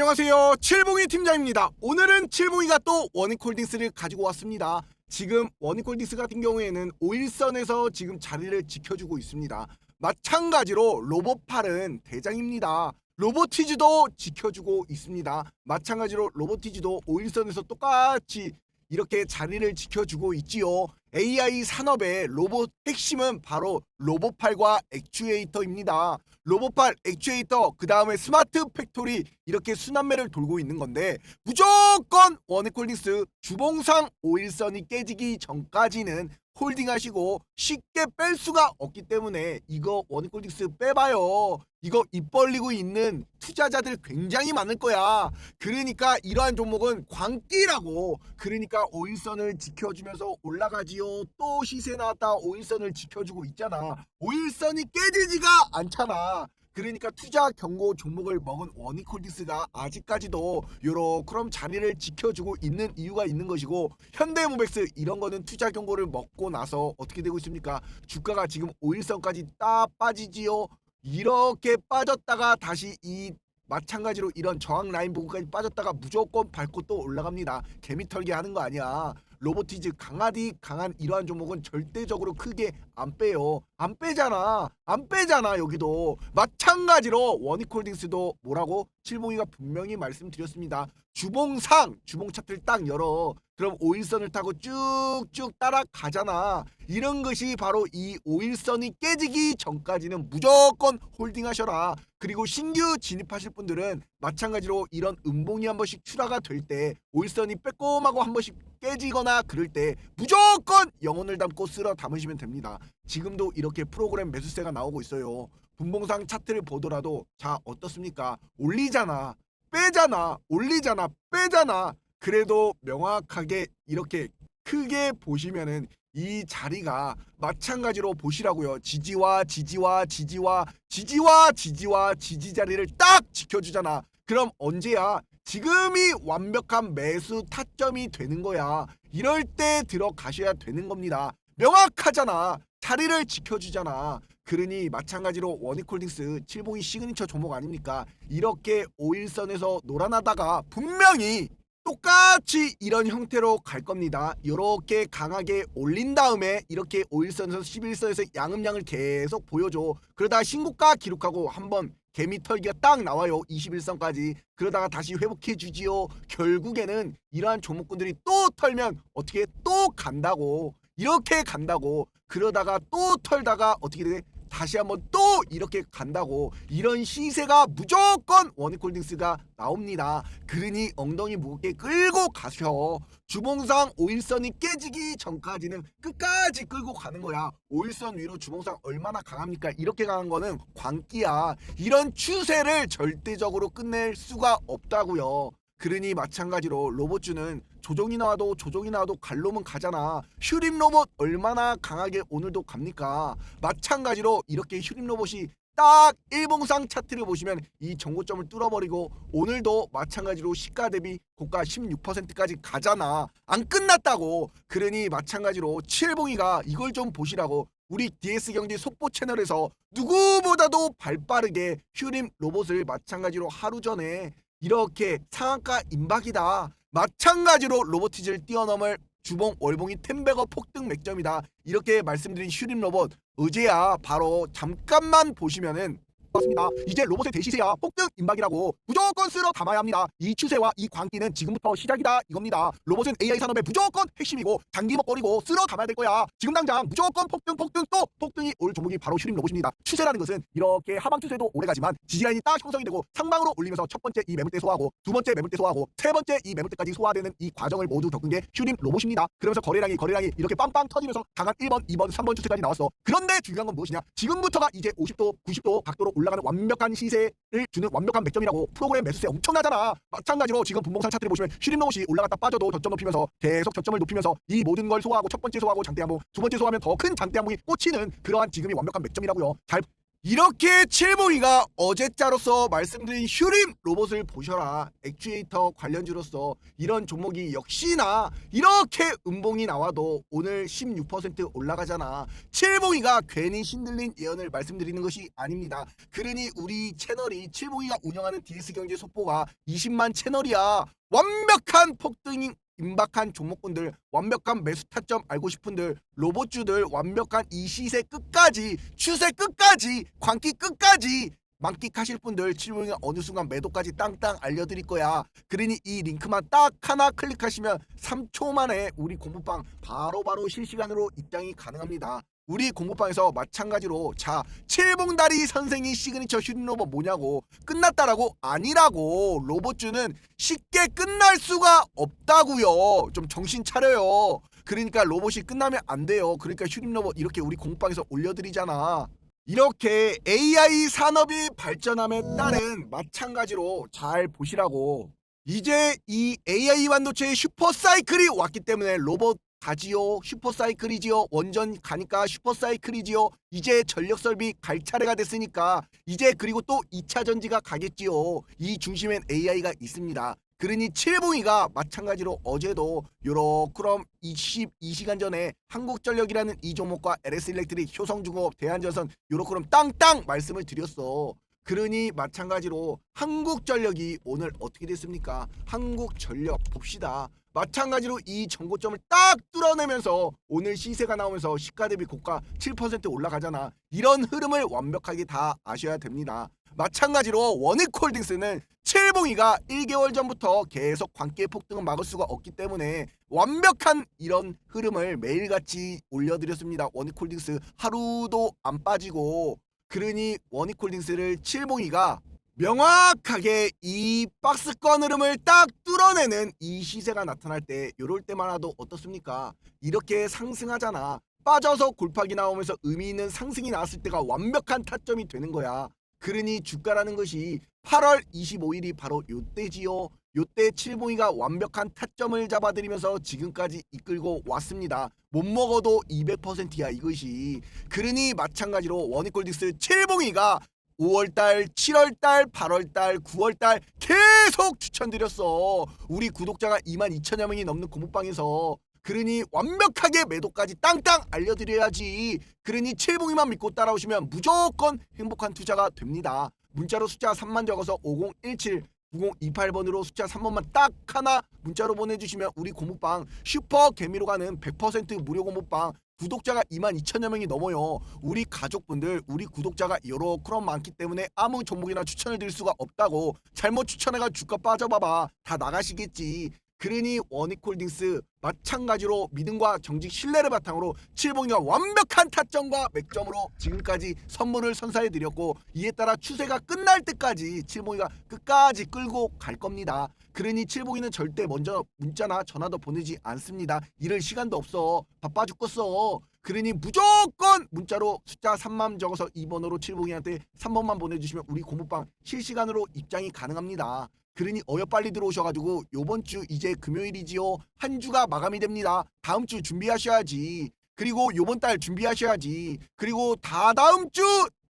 안녕하세요. 칠봉이 팀장입니다. 오늘은 칠봉이가 또 원익홀딩스를 가지고 왔습니다. 지금 원익홀딩스 같은 경우에는 오일선에서 지금 자리를 지켜주고 있습니다. 마찬가지로 로봇팔은 대장입니다. 로보티즈도 지켜주고 있습니다. 마찬가지로 로보티즈도 오일선에서 똑같이 이렇게 자리를 지켜주고 있지요. AI 산업의 로봇 핵심은 바로 로봇팔과 액추에이터입니다. 로봇팔, 액추에이터, 그 다음에 스마트 팩토리 이렇게 순환매를 돌고 있는 건데 무조건 원액홀딩스 주봉상 오일선이 깨지기 전까지는 홀딩하시고 쉽게 뺄 수가 없기 때문에 이거 원액홀딩스 빼봐요. 이거 입 벌리고 있는 투자자들 굉장히 많을 거야. 그러니까 이러한 종목은 광기라고. 그러니까 오일선을 지켜주면서 올라가지요. 또 시세 나왔다 오일선을 지켜주고 있잖아. 오일선이 깨지지가 않잖아. 그러니까 투자 경고 종목을 먹은 원익홀딩스가 아직까지도 요런 그럼 자리를 지켜주고 있는 이유가 있는 것이고 현대모백스 이런 거는 투자 경고를 먹고 나서 어떻게 되고 있습니까? 주가가 지금 오일선까지 딱 빠지지요. 이렇게 빠졌다가 다시 이 마찬가지로 이런 저항 라인 부분까지 빠졌다가 무조건 밟고 또 올라갑니다. 개미 털기 하는 거 아니야. 로보티즈 강하디 강한 이러한 종목은 절대적으로 크게 안 빼요. 안 빼잖아. 안 빼잖아 여기도. 마찬가지로 원익홀딩스도 뭐라고 칠봉이가 분명히 말씀드렸습니다. 주봉상 주봉 차트를 딱 열어. 그럼 오일선을 타고 쭉쭉 따라가잖아. 이런 것이 바로 이 오일선이 깨지기 전까지는 무조건 홀딩하셔라. 그리고 신규 진입하실 분들은 마찬가지로 이런 음봉이 한 번씩 출하가 될 때 오일선이 빼꼼하고 한 번씩 깨지거나 그럴 때 무조건 영혼을 담고 쓸어 담으시면 됩니다. 지금도 이렇게 프로그램 매수세가 나오고 있어요. 분봉상 차트를 보더라도 자 어떻습니까? 올리잖아. 빼잖아. 올리잖아. 빼잖아. 그래도 명확하게 이렇게 크게 보시면은 이 자리가 마찬가지로 보시라고요. 지지와 지지와 지지와 지지와 지지와 지지 자리를 딱 지켜주잖아. 그럼 언제야? 지금이 완벽한 매수 타점이 되는 거야. 이럴 때 들어가셔야 되는 겁니다. 명확하잖아. 자리를 지켜주잖아. 그러니 마찬가지로 원익홀딩스 칠봉이 시그니처 종목 아닙니까? 이렇게 오일선에서 놀아나다가 분명히 똑같이 이런 형태로 갈 겁니다. 이렇게 강하게 올린 다음에 이렇게 오일선에서 11선에서 양음량을 계속 보여줘. 그러다가 신고가 기록하고 한번 개미 털기가 딱 나와요. 21선까지. 그러다가 다시 회복해 주지요. 결국에는 이러한 종목군들이 또 털면 어떻게 또 간다고. 이렇게 간다고. 그러다가 또 털다가 어떻게 돼? 다시 한번 또 이렇게 간다고 이런 시세가 무조건 원익홀딩스가 나옵니다. 그러니 엉덩이 무겁게 끌고 가셔. 주봉상 오일선이 깨지기 전까지는 끝까지 끌고 가는 거야. 오일선 위로 주봉상 얼마나 강합니까? 이렇게 강한 거는 광기야. 이런 추세를 절대적으로 끝낼 수가 없다고요. 그러니 마찬가지로 로봇주는 조종이 나와도 조종이 나와도 갈 놈은 가잖아. 휴림 로봇 얼마나 강하게 오늘도 갑니까? 마찬가지로 이렇게 휴림 로봇이 딱 일봉상 차트를 보시면 이 정고점을 뚫어버리고 오늘도 마찬가지로 시가 대비 고가 16%까지 가잖아. 안 끝났다고. 그러니 마찬가지로 칠봉이가 이걸 좀 보시라고 우리 DS 경제 속보 채널에서 누구보다도 발빠르게 휴림 로봇을 마찬가지로 하루 전에 이렇게 상한가 임박이다. 마찬가지로 로보티즈를 뛰어넘을 주봉 월봉이 템베거 폭등 맥점이다. 이렇게 말씀드린 슈림 로봇 어제야 바로 잠깐만 보시면은 맞습니다. 이제 로봇의 대시세야 폭등 임박이라고 무조건 쓸어 담아야 합니다. 이 추세와 이 광기는 지금부터 시작이다 이겁니다. 로봇은 AI 산업의 무조건 핵심이고 장기 먹거리고 쓸어 담아야 될 거야. 지금 당장 무조건 폭등 폭등 또 폭등이 올 종목이 바로 슈림 로봇입니다. 추세라는 것은 이렇게 하방 추세도 오래가지만 지지라인이 딱 형성이 되고 상방으로 올리면서 첫 번째 이 매물대 소화하고 두 번째 매물대 소화하고 세 번째 이 매물대까지 소화되는 이 과정을 모두 겪은 게 슈림 로봇입니다. 그러면서 거래량이 거래량이 이렇게 빵빵 터지면서 강한 1번, 2번, 3번 추세까지 나왔어. 그런데 중요한 건 무엇이냐? 지금부터가 이제 50도, 90도 각도로 올라가는 완벽한 시세를 주는 완벽한 맥점이라고 프로그램 매수세 엄청나잖아. 마찬가지로 지금 분봉상 차트를 보시면 슈림 로봇이 올라갔다 빠져도 저점 높이면서 계속 저점을 높이면서 이 모든 걸 소화하고 첫 번째 소화하고 장대 항봉, 두 번째 소화하면 더 큰 장대 항봉이 꽂히는 그러한 지금이 완벽한 맥점이라고요. 잘 이렇게 칠봉이가 어제자로서 말씀드린 휴림 로봇을 보셔라. 액추에이터 관련주로서 이런 종목이 역시나 이렇게 음봉이 나와도 오늘 16% 올라가잖아. 칠봉이가 괜히 신들린 예언을 말씀드리는 것이 아닙니다. 그러니 우리 채널이 칠봉이가 운영하는 DS경제 속보가 20만 채널이야. 완벽한 폭등이 임박한 종목군들 완벽한 매수 타점 알고 싶은들 로봇주들 완벽한 이 시세 끝까지 추세 끝까지 광기 끝까지 만끽하실 분들 칠봉이 어느 순간 매도까지 땅땅 알려드릴 거야. 그러니 이 링크만 딱 하나 클릭하시면 3초 만에 우리 공부방 바로바로 실시간으로 입장이 가능합니다 우리 공부방에서 마찬가지로 자 칠봉다리 선생이 시그니처 휴림 로봇 뭐냐고 끝났다라고 아니라고. 로봇주는 쉽게 끝날 수가 없다고요. 좀 정신 차려요. 그러니까 로봇이 끝나면 안 돼요. 그러니까 휴림 로봇 이렇게 우리 공부방에서 올려드리잖아. 이렇게 AI 산업이 발전함에 따른 마찬가지로 잘 보시라고. 이제 이 AI 반도체의 슈퍼사이클이 왔기 때문에 로봇 가지요 슈퍼사이클이지요 원전 가니까 슈퍼사이클이지요 이제 전력 설비 갈 차례가 됐으니까 이제 그리고 또 2차 전지가 가겠지요 이 중심엔 AI가 있습니다 그러니 칠봉이가 마찬가지로 어제도 요렇그럼 22시간 전에 한국전력이라는 이 종목과 LS일렉트릭 효성중공업 대한전선 요렇그럼 땅땅 말씀을 드렸어 그러니 마찬가지로 한국전력이 오늘 어떻게 됐습니까? 한국전력 봅시다. 마찬가지로 이 정고점을 딱 뚫어내면서 오늘 시세가 나오면서 시가 대비 고가 7% 올라가잖아. 이런 흐름을 완벽하게 다 아셔야 됩니다. 마찬가지로 원익홀딩스는 칠봉이가 1개월 전부터 계속 관계 폭등을 막을 수가 없기 때문에 완벽한 이런 흐름을 매일같이 올려드렸습니다. 원익홀딩스 하루도 안 빠지고 그러니 원익홀딩스를 칠봉이가 명확하게 이 박스권 흐름을 딱 뚫어내는 이 시세가 나타날 때 이럴 때만 하도 어떻습니까? 이렇게 상승하잖아. 빠져서 골팍이 나오면서 의미 있는 상승이 나왔을 때가 완벽한 타점이 되는 거야. 그러니 주가라는 것이 8월 25일이 바로 요때지요. 요때 칠봉이가 완벽한 타점을 잡아들이면서 지금까지 이끌고 왔습니다. 못 먹어도 200%야 이것이. 그러니 마찬가지로 원익골디스 칠봉이가 5월달, 7월달, 8월달, 9월달 계속 추천드렸어. 우리 구독자가 2만 2천여 명이 넘는 고무방에서 그러니 완벽하게 매도까지 땅땅 알려드려야지. 그러니 칠봉이만 믿고 따라오시면 무조건 행복한 투자가 됩니다. 문자로 숫자 3만 적어서 5017 9028번으로 숫자 3번만 딱 하나 문자로 보내주시면 우리 고무방 슈퍼 개미로 가는 100% 무료 고무방 구독자가 2만 2천여 명이 넘어요. 우리 가족분들, 우리 구독자가 여러 그런 많기 때문에 아무 종목이나 추천을 드릴 수가 없다고 잘못 추천해가 주가 빠져봐봐 다 나가시겠지. 그러니 원익홀딩스 마찬가지로 믿음과 정직 신뢰를 바탕으로 칠봉이가 완벽한 타점과 맥점으로 지금까지 선물을 선사해 드렸고 이에 따라 추세가 끝날 때까지 칠봉이가 끝까지 끌고 갈 겁니다. 그러니 칠봉이는 절대 먼저 문자나 전화도 보내지 않습니다. 이럴 시간도 없어. 바빠 죽겠어. 그러니 무조건 문자로 숫자 3만 적어서 2번으로 칠봉이한테 3번만 보내주시면 우리 고무방 실시간으로 입장이 가능합니다. 그러니 어여 빨리 들어오셔가지고 요번 주 이제 금요일이지요. 한 주가 마감이 됩니다. 다음 주 준비하셔야지. 그리고 요번 달 준비하셔야지. 그리고 다 다음 주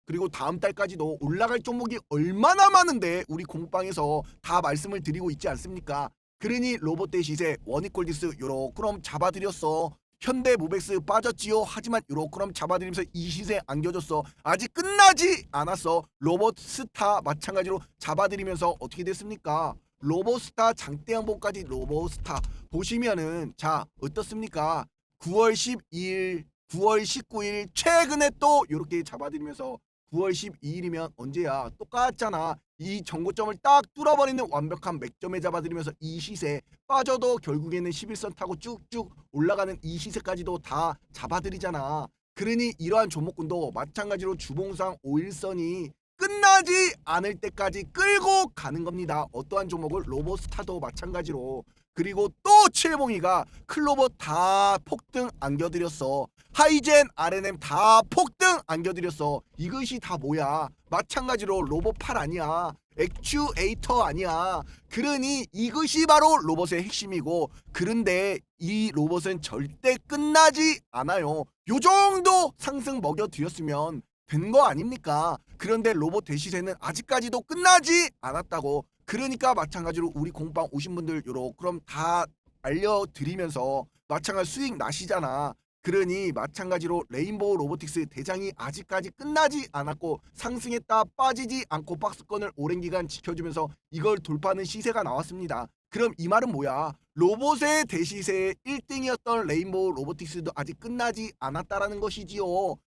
그리고 다음 달까지도 올라갈 종목이 얼마나 많은데 우리 공방에서 다 말씀을 드리고 있지 않습니까? 그러니 로봇 대 시세 원익골디스 요렇게럼 잡아드렸어. 현대 모백스 빠졌지요. 하지만 요렇게럼 잡아드리면서 이 시세 안겨줬어. 아직 끝나지 않았어. 로봇 스타 마찬가지로 잡아드리면서 어떻게 됐습니까? 로봇스타 장대양봉까지 로봇스타 보시면은 자 어떻습니까? 9월 12일, 9월 19일 최근에 또 이렇게 잡아드리면서 9월 12일이면 언제야? 똑같잖아. 이 정고점을 딱 뚫어버리는 완벽한 맥점에 잡아들이면서 이 시세 빠져도 결국에는 11선 타고 쭉쭉 올라가는 이 시세까지도 다 잡아들이잖아. 그러니 이러한 종목군도 마찬가지로 주봉상 5일선이 끝나지 않을 때까지 끌고 가는 겁니다. 어떠한 종목을 로봇스타도 마찬가지로 그리고 또 칠봉이가 클로버 다 폭등 안겨드렸어. 하이젠, RNM 다 폭등 안겨드렸어. 이것이 다 뭐야? 마찬가지로 로봇 팔 아니야. 액추에이터 아니야. 그러니 이것이 바로 로봇의 핵심이고 그런데 이 로봇은 절대 끝나지 않아요. 요 정도 상승 먹여드렸으면 된 거 아닙니까? 그런데 로봇 대시세는 아직까지도 끝나지 않았다고. 그러니까 마찬가지로 우리 공방 오신 분들 요러 그럼 다 알려드리면서 마찬가지 수익 나시잖아. 그러니 마찬가지로 레인보우 로보틱스 대장이 아직까지 끝나지 않았고 상승했다 빠지지 않고 박스권을 오랜 기간 지켜주면서 이걸 돌파하는 시세가 나왔습니다. 그럼 이 말은 뭐야? 로봇의 대시세 1등이었던 레인보우 로보틱스도 아직 끝나지 않았다라는 것이지요.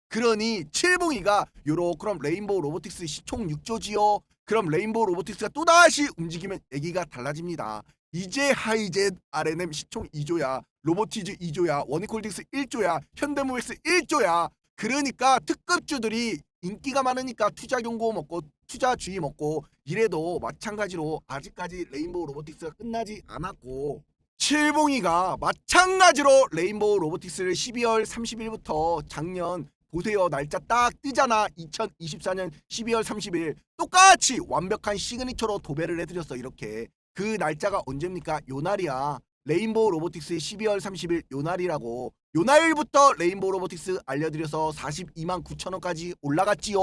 그러니 칠봉이가 요로 그럼 레인보우 로보틱스 시총 6조지요. 그럼 레인보우 로보틱스가 또다시 움직이면 얘기가 달라집니다. 이제 하이젯 RNM 시총 2조야. 로보티즈 2조야. 원이콜딩스 1조야. 현대모엑스 1조야. 그러니까 특급주들이 인기가 많으니까 투자 경고 먹고 투자 주의 먹고 이래도 마찬가지로 아직까지 레인보우 로보틱스가 끝나지 않았고 칠봉이가 마찬가지로 레인보우 로보틱스를 12월 30일부터 작년 보세요 날짜 딱 뜨잖아. 2024년 12월 30일. 똑같이 완벽한 시그니처로 도배를 해드렸어 이렇게. 그 날짜가 언제입니까? 요 날이야. 레인보우 로보틱스 12월 30일 요 날이라고. 요 날부터 레인보우 로보틱스 알려드려서 42만 9천 원까지 올라갔지요.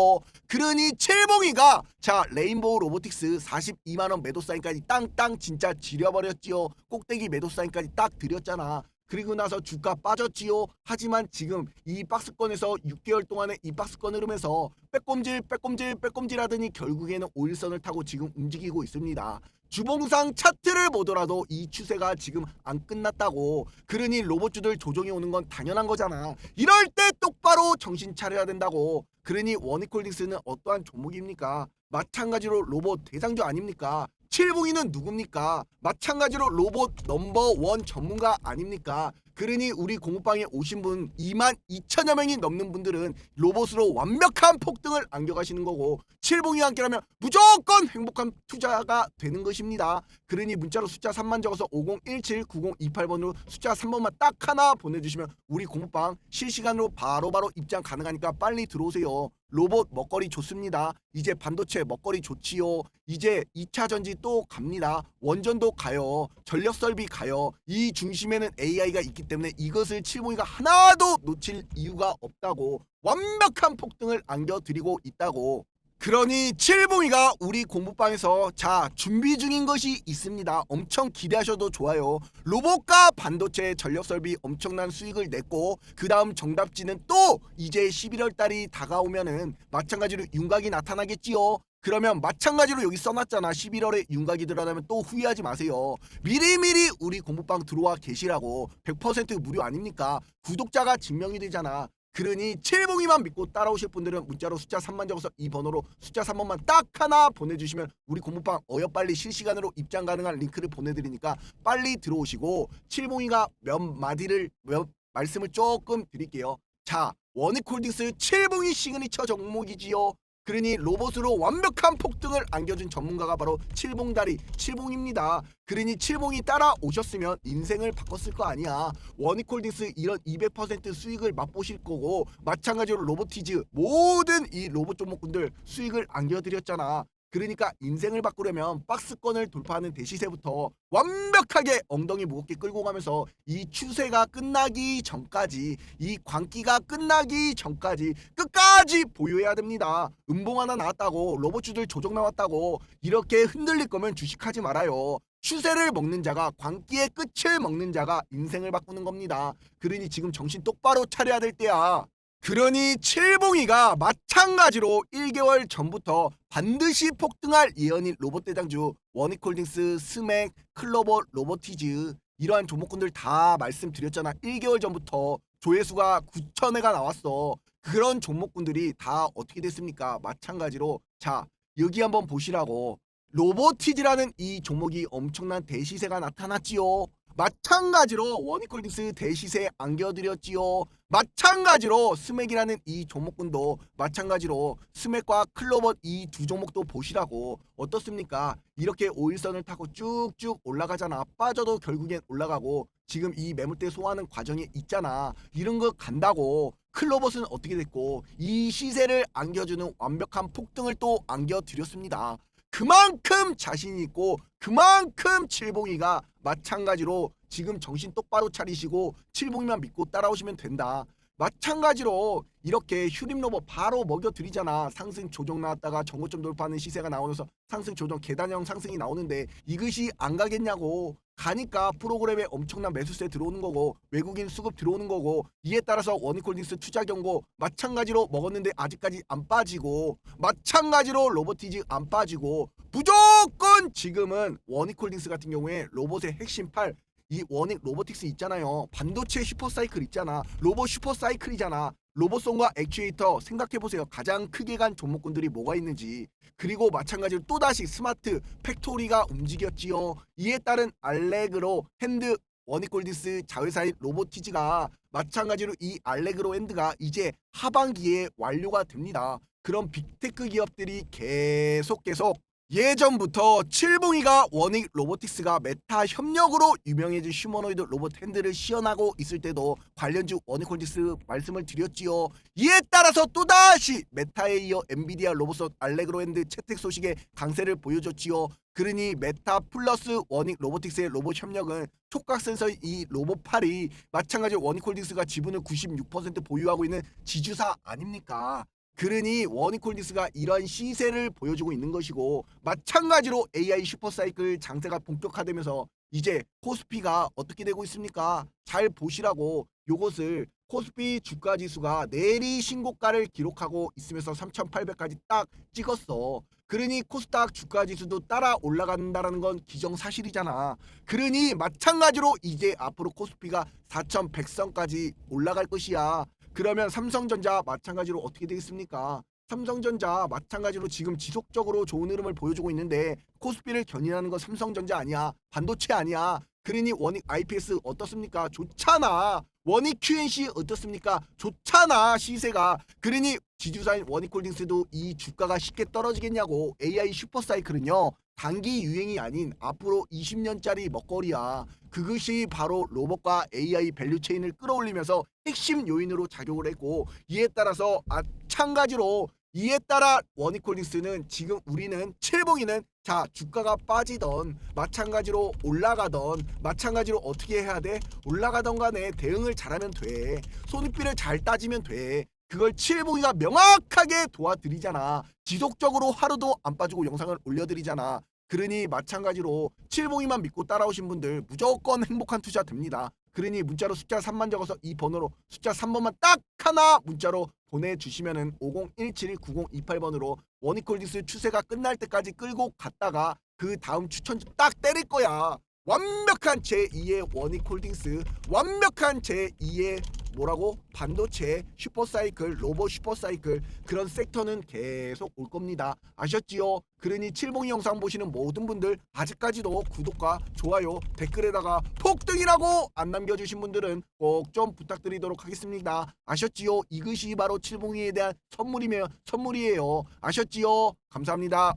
그러니 칠봉이가 자 레인보우 로보틱스 42만 원 매도 사인까지 땅땅 진짜 지려버렸지요. 꼭대기 매도 사인까지 딱 드렸잖아 그리고 나서 주가 빠졌지요. 하지만 지금 이 박스권에서 6개월 동안의 이 박스권 흐름에서 빼꼼질 빼꼼질 빼꼼질 하더니 결국에는 5일선을 타고 지금 움직이고 있습니다. 주봉상 차트를 보더라도 이 추세가 지금 안 끝났다고. 그러니 로봇주들 조정이 오는 건 당연한 거잖아. 이럴 때 똑바로 정신 차려야 된다고. 그러니 원익홀딩스는 어떠한 종목입니까? 마찬가지로 로봇 대상주 아닙니까 칠봉이는 누굽니까? 마찬가지로 로봇 넘버 원 전문가 아닙니까? 그러니 우리 공부방에 오신 분 2만 2천여 명이 넘는 분들은 로봇으로 완벽한 폭등을 안겨가시는 거고 칠봉이와 함께라면 무조건 행복한 투자가 되는 것입니다. 그러니 문자로 숫자 3만 적어서 50179028번으로 숫자 3번만 딱 하나 보내주시면 우리 공부방 실시간으로 바로바로 입장 가능하니까 빨리 들어오세요. 로봇 먹거리 좋습니다. 이제 반도체 먹거리 좋지요. 이제 2차 전지 또 갑니다. 원전도 가요. 전력 설비 가요. 이 중심에는 AI가 있기 때문에 이것을 칠봉이가 하나도 놓칠 이유가 없다고 완벽한 폭등을 안겨드리고 있다고. 그러니 칠봉이가 우리 공부방에서 자 준비 중인 것이 있습니다. 엄청 기대하셔도 좋아요. 로봇과 반도체 전력 설비 엄청난 수익을 냈고 그 다음 정답지는 또 이제 11월 달이 다가오면은 마찬가지로 윤곽이 나타나겠지요. 그러면 마찬가지로 여기 써놨잖아 11월에 윤곽이 드러나면 또 후회하지 마세요 미리미리 우리 공부방 들어와 계시라고 100% 무료 아닙니까 구독자가 증명이 되잖아 그러니 칠봉이만 믿고 따라오실 분들은 문자로 숫자 3만 적어서 이 번호로 숫자 3번만 딱 하나 보내주시면 우리 공부방 어여빨리 실시간으로 입장 가능한 링크를 보내드리니까 빨리 들어오시고 칠봉이가 몇 마디를 몇 말씀을 조금 드릴게요. 자 원익홀딩스 칠봉이 시그니처 종목이지요 그러니 로봇으로 완벽한 폭등을 안겨준 전문가가 바로 칠봉다리 칠봉입니다. 그러니 칠봉이 따라오셨으면 인생을 바꿨을 거 아니야. 원익홀딩스 이런 200% 수익을 맛보실 거고 마찬가지로 로보티즈 모든 이 로봇 종목군들 수익을 안겨드렸잖아. 그러니까 인생을 바꾸려면 박스권을 돌파하는 대시세부터 완벽하게 엉덩이 무겁게 끌고 가면서 이 추세가 끝나기 전까지 이 광기가 끝나기 전까지 끝까지 보유해야 됩니다. 음봉 하나 나왔다고 로봇주들 조정 나왔다고 이렇게 흔들릴 거면 주식하지 말아요. 추세를 먹는 자가 광기의 끝을 먹는 자가 인생을 바꾸는 겁니다. 그러니 지금 정신 똑바로 차려야 될 때야. 그러니 칠봉이가 마찬가지로 1개월 전부터 반드시 폭등할 예언인 로봇 대장주 원익홀딩스, 스맥, 클로버, 로보티즈 이러한 종목군들 다 말씀드렸잖아. 1개월 전부터 조회수가 9천회가 나왔어. 그런 종목군들이 다 어떻게 됐습니까? 마찬가지로 자 여기 한번 보시라고 로보티즈라는 이 종목이 엄청난 대시세가 나타났지요. 마찬가지로 원익홀딩스 대시세 안겨드렸지요. 마찬가지로 스맥이라는 이 종목군도 마찬가지로 스맥과 클로버 이 두 종목도 보시라고 어떻습니까? 이렇게 5일선을 타고 쭉쭉 올라가잖아. 빠져도 결국엔 올라가고 지금 이 매물대 소화하는 과정에 있잖아. 이런 거 간다고. 클로버스는 어떻게 됐고 이 시세를 안겨주는 완벽한 폭등을 또 안겨드렸습니다. 그만큼 자신 있고 그만큼 칠봉이가 마찬가지로 지금 정신 똑바로 차리시고 칠봉이만 믿고 따라오시면 된다. 마찬가지로 이렇게 휴림 로봇 바로 먹여드리잖아. 상승 조정 나왔다가 정고점 돌파하는 시세가 나오면서 상승 조정 계단형 상승이 나오는데 이것이 안 가겠냐고. 가니까 프로그램에 엄청난 매수세 들어오는 거고 외국인 수급 들어오는 거고 이에 따라서 원익홀딩스 투자 경고 마찬가지로 먹었는데 아직까지 안 빠지고 마찬가지로 로보티즈 안 빠지고 무조건 지금은 원익홀딩스 같은 경우에 로봇의 핵심 팔 이 원익 로보틱스 있잖아요. 반도체 슈퍼사이클 있잖아. 로봇 슈퍼사이클이잖아. 로봇송과 액추에이터 생각해 보세요. 가장 크게 간 종목군들이 뭐가 있는지. 그리고 마찬가지로 또다시 스마트 팩토리가 움직였지요. 이에 따른 알렉으로 핸드 원익골디스 자회사인 로보티즈가 마찬가지로 이 알렉으로 핸드가 이제 하반기에 완료가 됩니다. 그런 빅테크 기업들이 계속 계속 예전부터 칠봉이가 원익 로보틱스가 메타 협력으로 유명해진 휴머노이드 로봇 핸들을 시연하고 있을 때도 관련주 원익홀디스 말씀을 드렸지요. 이에 따라서 또다시 메타에 이어 엔비디아 로봇 알레그로 핸드 채택 소식에 강세를 보여줬지요. 그러니 메타 플러스 원익 로보틱스의 로봇 협력은 촉각 센서 이 로봇팔이 마찬가지로 원익홀딩스가 지분을 96% 보유하고 있는 지주사 아닙니까? 그러니 원익홀딩스가 이러한 시세를 보여주고 있는 것이고 마찬가지로 AI 슈퍼사이클 장세가 본격화되면서 이제 코스피가 어떻게 되고 있습니까? 잘 보시라고 요것을 코스피 주가 지수가 내리 신고가를 기록하고 있으면서 3,800까지 딱 찍었어. 그러니 코스닥 주가 지수도 따라 올라간다라는 건 기정사실이잖아. 그러니 마찬가지로 이제 앞으로 코스피가 4,100선까지 올라갈 것이야. 그러면 삼성전자 마찬가지로 어떻게 되겠습니까? 삼성전자 마찬가지로 지금 지속적으로 좋은 흐름을 보여주고 있는데 코스피를 견인하는 건 삼성전자 아니야? 반도체 아니야? 그러니 원익 IPS 어떻습니까? 좋잖아. 원익 QNC 어떻습니까? 좋잖아 시세가. 그러니 지주사인 원익홀딩스도 이 주가가 쉽게 떨어지겠냐고 AI 슈퍼사이클은요 단기 유행이 아닌 앞으로 20년짜리 먹거리야. 그것이 바로 로봇과 AI 밸류체인을 끌어올리면서 핵심 요인으로 작용을 했고 이에 따라서 마찬가지로 이에 따라 원익홀딩스는 지금 우리는 칠봉이는 자 주가가 빠지던 마찬가지로 올라가던 마찬가지로 어떻게 해야 돼? 올라가던 간에 대응을 잘하면 돼. 손익비를 잘 따지면 돼 그걸 칠봉이가 명확하게 도와드리잖아. 지속적으로 하루도 안 빠지고 영상을 올려드리잖아. 그러니 마찬가지로 칠봉이만 믿고 따라오신 분들 무조건 행복한 투자 됩니다. 그러니 문자로 숫자 3만 적어서 이 번호로 숫자 3번만 딱 하나 문자로 보내주시면은 5017-9028번으로 원이콜디스 추세가 끝날 때까지 끌고 갔다가 그 다음 추천주 딱 때릴 거야. 완벽한 제2의 원익홀딩스 완벽한 제2의 뭐라고 반도체 슈퍼사이클 로봇 슈퍼사이클 그런 섹터는 계속 올 겁니다 아셨지요? 그러니 칠봉이 영상 보시는 모든 분들 아직까지도 구독과 좋아요 댓글에다가 폭등이라고 안 남겨주신 분들은 꼭 좀 부탁드리도록 하겠습니다 아셨지요? 이것이 바로 칠봉이에 대한 선물이며 선물이에요 아셨지요? 감사합니다